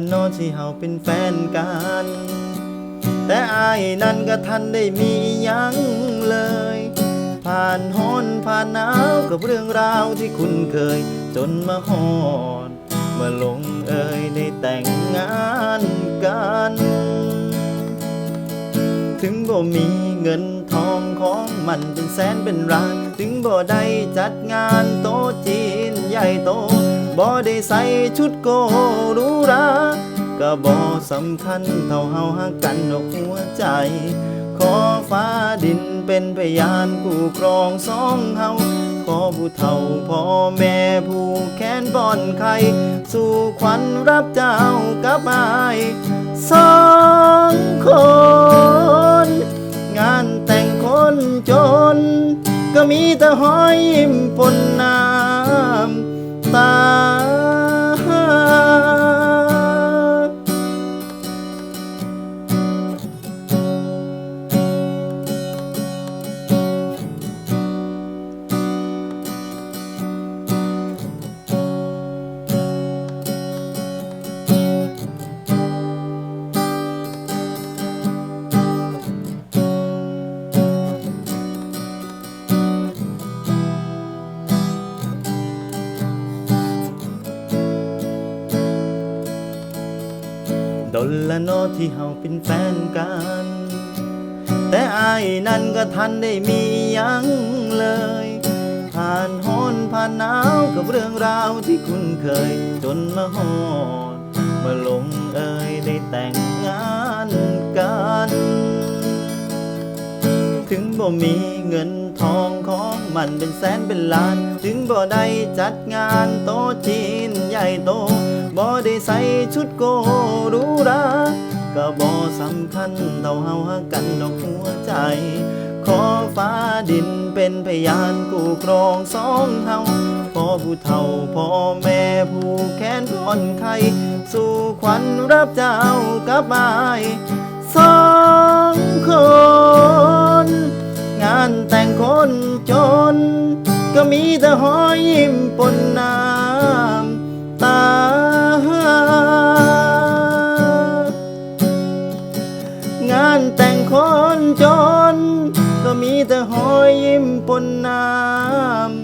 นละเนอที่เฮาเป็นแฟนกัน แต่อายนั้นก็ทันได้มียังเลย ผ่านฮ้อนผ่านหนาวกับเรื่องราวที่คุ้นเคย จนมาฮอดมาลงเอ่ยได้แต่งงานกัน ถึงบ่มีเงินทองของมันเป็นแสนเป็นล้านถึงบ่ได้จัดงานโตะจีนใหญ่โตบ่ได้ใส่ชุดโกหรูหรา ก็บ่สำคัญเท่าเฮาหักกันดอกหัวใจ ขอฟ้าดินเป็นพยานคู่ครองสองเฮาขอผู้เฒ่าพ่อแม่ผู้แค้นบอนไข่สู่ขวัญรับเจ้ากับอายสองคน งานแต่งคนจน ก็มีแต่หอยยิ้มปนน้ำตา ดนละนอที่เฮาเป็นแฟนกัน แต่อายนั้นก็ทันได้มียังเลย ผ่านฮ้อนผ่านหนาวกับเรื่องราวที่คุ้นเคย จนมาฮอดมาลงเอ่ยได้แต่งงานกัน ถึงบ่มีเงินทองของมันเป็นแสนเป็นล้าน ถึงบ่ได้จัดงานโตะจีนใหญ่โตบ่ได้ใส่ชุดโกรู ก็บ่สำคัญเท่าเฮาหักกันดอกหัวใจ ขอฟ้าดินเป็นพยานกู้ครองสองเท่าพ่อผู้เฒ่าพ่อแม่ผู้แค้นพอนไครสู่ขวัญรับเจ้ากับไม้สองคน งานแต่งคนจน ก็มีแต่หอยยิ้มปน มีแต่หอยยิ้มปนน้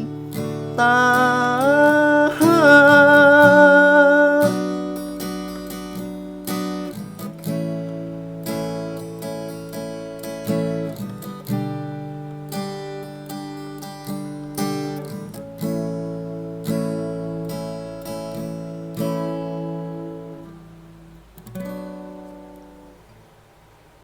ำตา